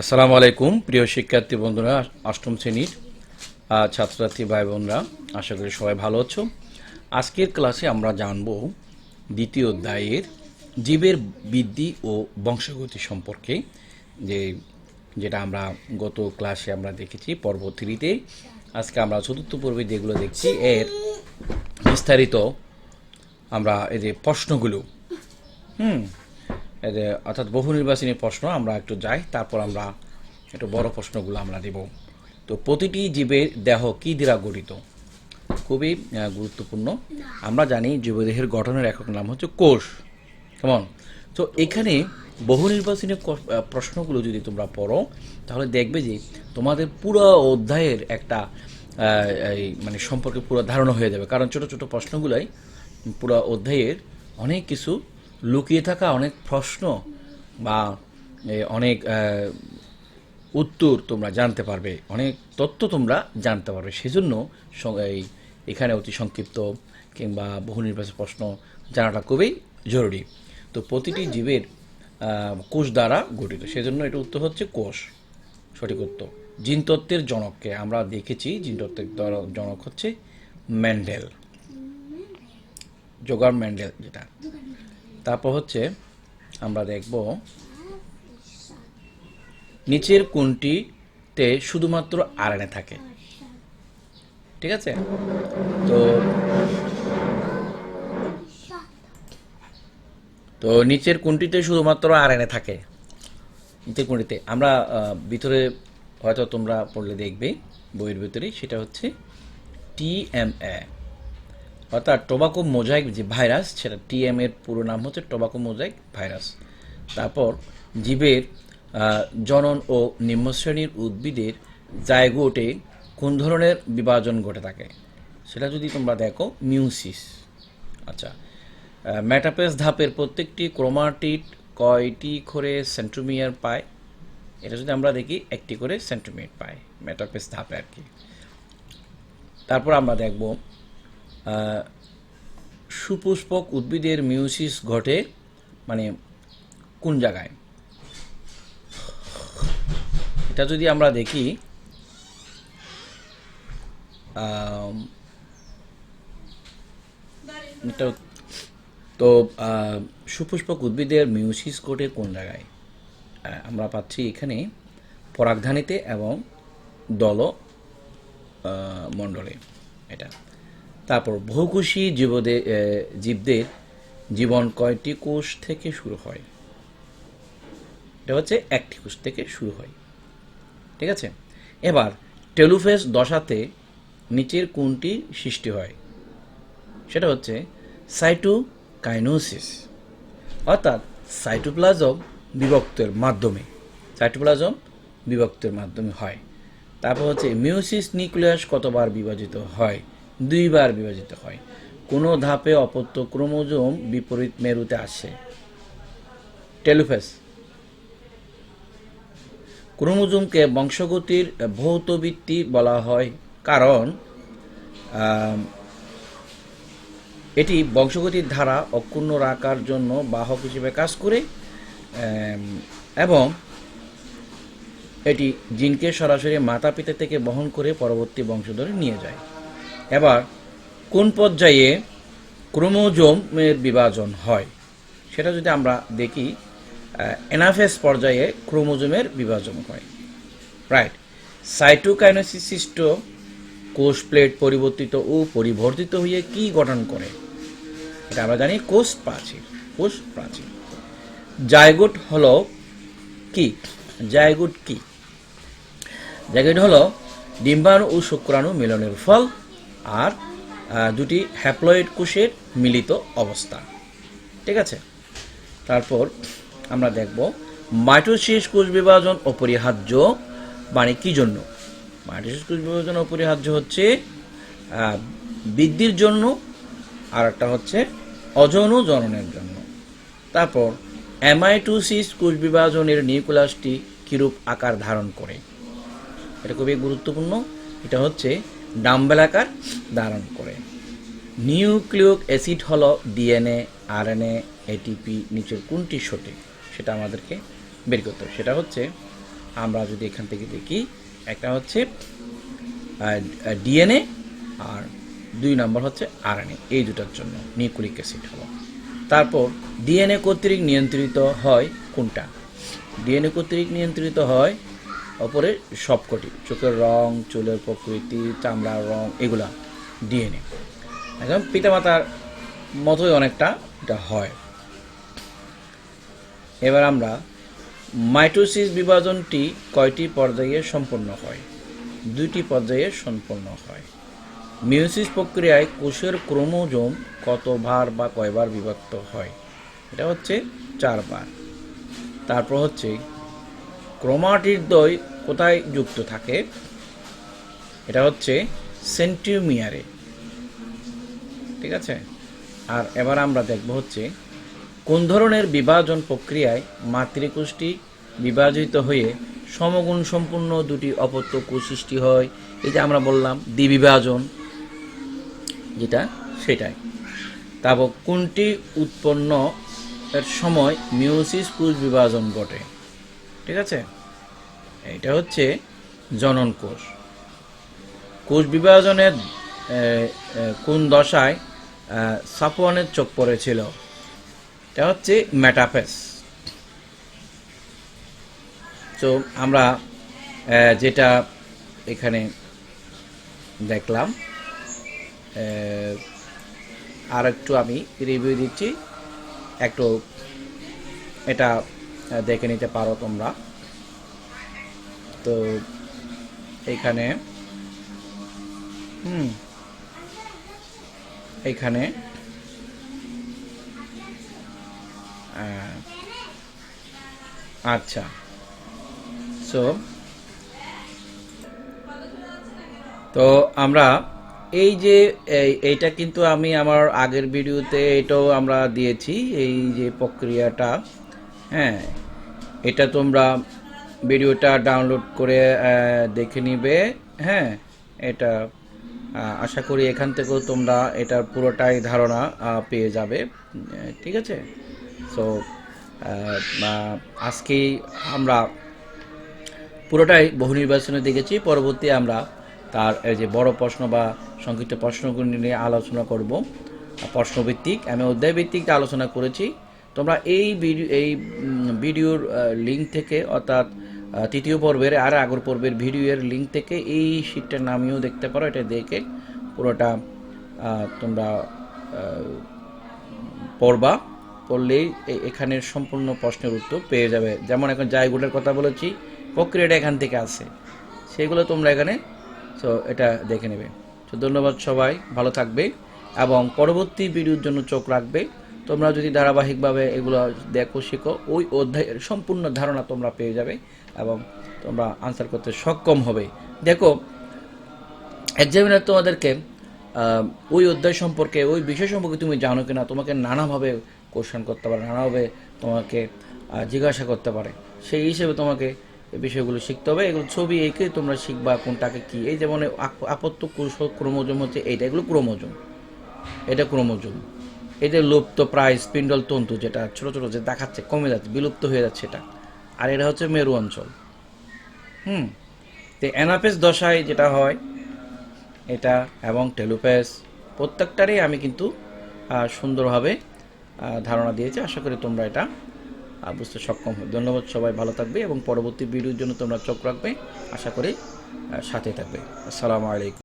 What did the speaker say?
আসসালামু আলাইকুম, প্রিয় শিক্ষার্থী বন্ধুরা, অষ্টম শ্রেণির ছাত্রছাত্রী ভাই বোনরা আশা করি সবাই ভালো আছো। আজকের ক্লাসে আমরা জানব দ্বিতীয় অধ্যায়ের জীবের বৃদ্ধি ও বংশগতি সম্পর্কে, যে যেটা আমরা গত ক্লাসে আমরা দেখেছি, পর্ব থ্রিতে। আজকে আমরা চতুর্থ পর্বে যেগুলো দেখছি, এর বিস্তারিত আমরা এই যে প্রশ্নগুলো, হুম অর্থাৎ বহু নির্বাচনী প্রশ্ন আমরা একটু যাই তারপর আমরা একটু বড় প্রশ্নগুলো আমরা দেব তো প্রতিটি জীবের দেহ কি দ্বারা গঠিত? খুবই গুরুত্বপূর্ণ। আমরা জানি জীবদেহের গঠনের একক নাম হচ্ছে কোষ। কেমন তো এখানে বহু নির্বাচনী প্রশ্নগুলো যদি তোমরা পড়ো তাহলে দেখবে যে তোমাদের পুরো অধ্যায়ের একটা এই মানে সম্পর্কে পুরো ধারণা হয়ে যাবে। কারণ ছোট ছোট প্রশ্নগুলাই পুরো অধ্যায়ের অনেক কিছু লুকিয়ে থাকা অনেক প্রশ্ন বা অনেক উত্তর তোমরা জানতে পারবে। অনেক তথ্য তোমরা জানতে পারবে। সেজন্য এই এখানে অতি সংক্ষিপ্ত কিংবা বহু নির্বাচন প্রশ্ন জানাটা খুবই জরুরি। তো প্রতিটি জীবের কোষ দ্বারা গঠিত। সেজন্য এটা উত্তর হচ্ছে কোষ। সঠিক উত্তর। জিনতত্ত্বের জনককে আমরা দেখেছি। জিনতত্ত্বের দ্বারা- জনক হচ্ছে ম্যান্ডেল। জোগার ম্যান্ডেল যেটা। তারপর হচ্ছে আমরা দেখব নিচের কোনটিতে শুধুমাত্র আরএনএ থাকে। ঠিক আছে? তো তো নিচের কোনটিতে শুধুমাত্র আরএনএ থাকে? নিচের কোনটিতে? আমরা ভিতরে হয়তো তোমরা পড়লে দেখবে, বইয়ের ভিতরে সেটা হচ্ছে টিএমএ। অর্থাৎ টোবাকো মোজাইক যে ভাইরাস, সেটা টিএম এর পুরো নাম হচ্ছে টোবাকো মোজাইক ভাইরাস। তারপর জীবের জনন ও নিম্নশ্রেণীর উদ্ভিদের জায়গোটে কোন ধরনের বিভাজন ঘটে থাকে? সেটা যদি তোমরা দেখো, মিউসিস। আচ্ছা ম্যাটাপেস ধাপের প্রত্যেকটি ক্রোমাটিড কয়টি করে সেন্ট্রোমিয়ার পায়? এটা যদি আমরা দেখি, একটি করে সেন্ট্রোমিয়ার পায় ম্যাটাপেস ধাপে আর কি। তারপর আমরা দেখব সুপুষ্পক উদ্ভিদের মিউসিস ঘটে মানে কোন জায়গায়? এটা যদি আমরা দেখি তো সুপুষ্পক উদ্ভিদের মিউসিস ঘটে কোন জায়গায়? আমরা পাচ্ছি এখানে পরাগধানীতে এবং দল মণ্ডলে এটা। তারপর বহুকোষী জীবদে আহ, জীবদের জীবন কয়টি কোষ থেকে শুরু হয়? এটা হচ্ছে একটি কোষ থেকে শুরু হয়। ঠিক আছে? এবার টেলুফেস দশাতে নিচের কোনটি সৃষ্টি হয়। সেটা হচ্ছে সাইটোকাইনোসিস। অর্থাৎ সাইটোপ্লাজম বিভক্তের মাধ্যমে সাইটোপ্লাজম বিভক্তের মাধ্যমে হয়। তারপর হচ্ছে মিউসিস নিউক্লিয়াস কতবার বিভাজিত হয়? দুইবার বিভাজিত হয়। কোনো ধাপে অপত্য ক্রোমোজোম বিপরীত মেরুতে আসে। টেলুফেস। ক্রোমোজোমকে বংশগতির ভৌতবৃত্তি বলা হয় কারণ এটি বংশগতির ধারা অক্ষুণ্ণ রাখার জন্য বাহক হিসেবে কাজ করে এবং এটি জিনকে সরাসরি মাতা পিতা থেকে বহন করে পরবর্তী বংশধরে নিয়ে যায়। এবার, কোন পর্যায়ে ক্রোমোজোমের বিভাজন হয়? সেটা যদি আমরা দেখি এনাফেস পর্যায়ে ক্রোমোজোমের বিভাজন হয়। রাইট সাইটোকাইনোসিস সৃষ্ট কোষ প্লেট পরিবর্তিত ও পরিবর্তিত হয়ে কি গঠন করে? এটা আমরা জানি কোষ প্রাচীর কোষ প্রাচীর। জায়গোট হলো কি? জায়গোট কি? জায়গোট হল ডিম্বাণু ও শুক্রাণু মিলনের ফল আর দুটি হ্যাপ্লয়েড কোষের মিলিত অবস্থা। ঠিক আছে? তারপর আমরা দেখব মাইটোসিস কোষ বিভাজন অপরিহার্য মানে কি জন্য? মাইটোসিস কোষ বিভাজন অপরিহার্য হচ্ছে বৃদ্ধির জন্য, আর একটা হচ্ছে অযৌন জননের জন্য। তারপর অ্যামাইটোসিস কোষ বিভাজনের নিউক্লিয়াসটি কিরূপ আকার ধারণ করে? এটা খুবই গুরুত্বপূর্ণ। এটা হচ্ছে ডাম্বেল আকার ধারণ করে। নিউক্লিয়ক অ্যাসিড হলো ডিএনএ, আরএনএ এটিপি নিচের কোনটি সঠিক সেটা আমাদেরকে বের করতে হবে। সেটা হচ্ছে আমরা যদি এখান থেকে দেখি, একটা হচ্ছে ডিএনএ আর দুই নম্বর হচ্ছে আরএনএ। এই দুটার জন্য নিউক্লিক অ্যাসিড হলো। তারপর ডিএনএ কর্তৃক নিয়ন্ত্রিত হয় কোনটা? ডিএনএ কর্তৃক নিয়ন্ত্রিত হয় অপরে সবকটি, চোখের রং, চুলের প্রকৃতি, চামড়ার রং, এগুলা ডিএনএ। একদম পিতামাতার মতোই অনেকটা এটা হয়। এবার আমরা মাইটোসিস বিভাজনটি কয়টি পর্যায়ে সম্পন্ন হয়? দুইটি পর্যায়ে সম্পন্ন হয়। মিউসিস প্রক্রিয়ায় কোষের ক্রোমোজোম কতবার বা কয়বার বিভক্ত হয়? এটা হচ্ছে চারবার। তারপর হচ্ছে ক্রোমাটির দই কোথায় যুক্ত থাকে? এটা হচ্ছে সেন্টিমিয়ারে। ঠিক আছে? আর এবার আমরা দেখব হচ্ছে কোন ধরনের বিভাজন প্রক্রিয়ায় মাতৃকোষটি বিভাজিত হয়ে সমগুণ সম্পূর্ণ দুটি অপত্য কোষ সৃষ্টি হয়। এই যে আমরা বললাম দ্বিবিভাজন, যেটা সেটাই। তারপর কোনটি উৎপন্ন এর সময় মিউসিস কোষ বিভাজন ঘটে? ঠিক আছে? এটা হচ্ছে জনন কোষ। কোষ বিভাজনের কোন দশায় সাফওয়ানের চোখ পড়েছিল? এটা হচ্ছে মেটাফেস। তো আমরা যেটা এখানে দেখলাম আর একটু আমি রিভিউ দিচ্ছি। একটু এটা দেখে নিতে পারো তোমরা। তো এখানে, হুম, এখানে আচ্ছা। সো তো আমরা এই যে, এই, এইটা কিন্তু আমি আমার আগের ভিডিওতে এটাও আমরা দিয়েছি, এই যে প্রক্রিয়াটা হ্যাঁ। এটা তোমরা ভিডিওটা ডাউনলোড করে দেখে নিবে। হ্যাঁ এটা আশা করি এখান থেকেও তোমরা এটার পুরোটাই ধারণা পেয়ে যাবে। ঠিক আছে? সো আজকেই আমরা পুরোটাই বহু নির্বাচনে দেখেছি পরবর্তী আমরা তার, এই যে বড় প্রশ্ন বা সংক্ষিপ্ত প্রশ্নগুলি নিয়ে আলোচনা করব। প্রশ্নভিত্তিক, আমি অধ্যায় অধ্যায়ভিত্তিক আলোচনা করেছি। তোমরা এই ভিডিও, এই ভিডিওর লিঙ্ক থেকে অর্থাৎ তৃতীয় পর্বের আর আগর পর্বের ভিডিওর লিঙ্ক থেকে এই শীটটার নামিয়েও দেখতে পারো, এটা দেখে পুরোটা তোমরা পড়বা, পড়লেই এখানের সম্পূর্ণ প্রশ্নের উত্তর পেয়ে যাবে। যেমন এখন জায়গুলোর কথা বলেছি, প্রক্রিয়াটা এখান থেকে আসে সেগুলো তোমরা এখানে, তো এটা দেখে নেবে। তো ধন্যবাদ সবাই, ভালো থাকবে এবং পরবর্তী ভিডিওর জন্য চোখ রাখবে। তোমরা যদি ধারাবাহিকভাবে এগুলো দেখো, শিখো, ওই অধ্যায়ের সম্পূর্ণ ধারণা তোমরা পেয়ে যাবে এবং তোমরা আনসার করতে সক্ষম হবে। দেখো এক্সামিনার তোমাদেরকে ওই অধ্যায় সম্পর্কে, ওই বিষয় সম্পর্কে তুমি জানো কিনা, তোমাকে নানাভাবে কোশ্চেন করতে পারে, নানাভাবে তোমাকে জিজ্ঞাসা করতে পারে। সেই হিসেবে তোমাকে এই বিষয়গুলো শিখতে হবে। এগুলো ছবি এঁকে তোমরা শিখবা কোনটাকে কি, এই যেমন আপত্ত কোষ- হচ্ছে এইটা, এগুলো ক্রোমোজোম। এটা ক্রোমোজোম। এই যে লুপ্ত প্রায় স্পিন্ডল তন্তু যেটা ছোট ছোট যে দেখাচ্ছে, কমে যাচ্ছে, বিলুপ্ত হয়ে যাচ্ছে এটা। আর এটা হচ্ছে মেরু অঞ্চল। হুম? তো অ্যানাপেস দশায় যেটা হয়, এটা এবং টেলুপেস প্রত্যেকটারই আমি কিন্তু সুন্দরভাবে ধারণা দিয়েছি। আশা করি তোমরা এটা বুঝতে সক্ষম হবে। ধন্যবাদ সবাই, ভালো থাকবে এবং পরবর্তী ভিডিওর জন্য তোমরা চোখ রাখবে। আশা করি সাথে থাকবে। আসসালামু আলাইকুম।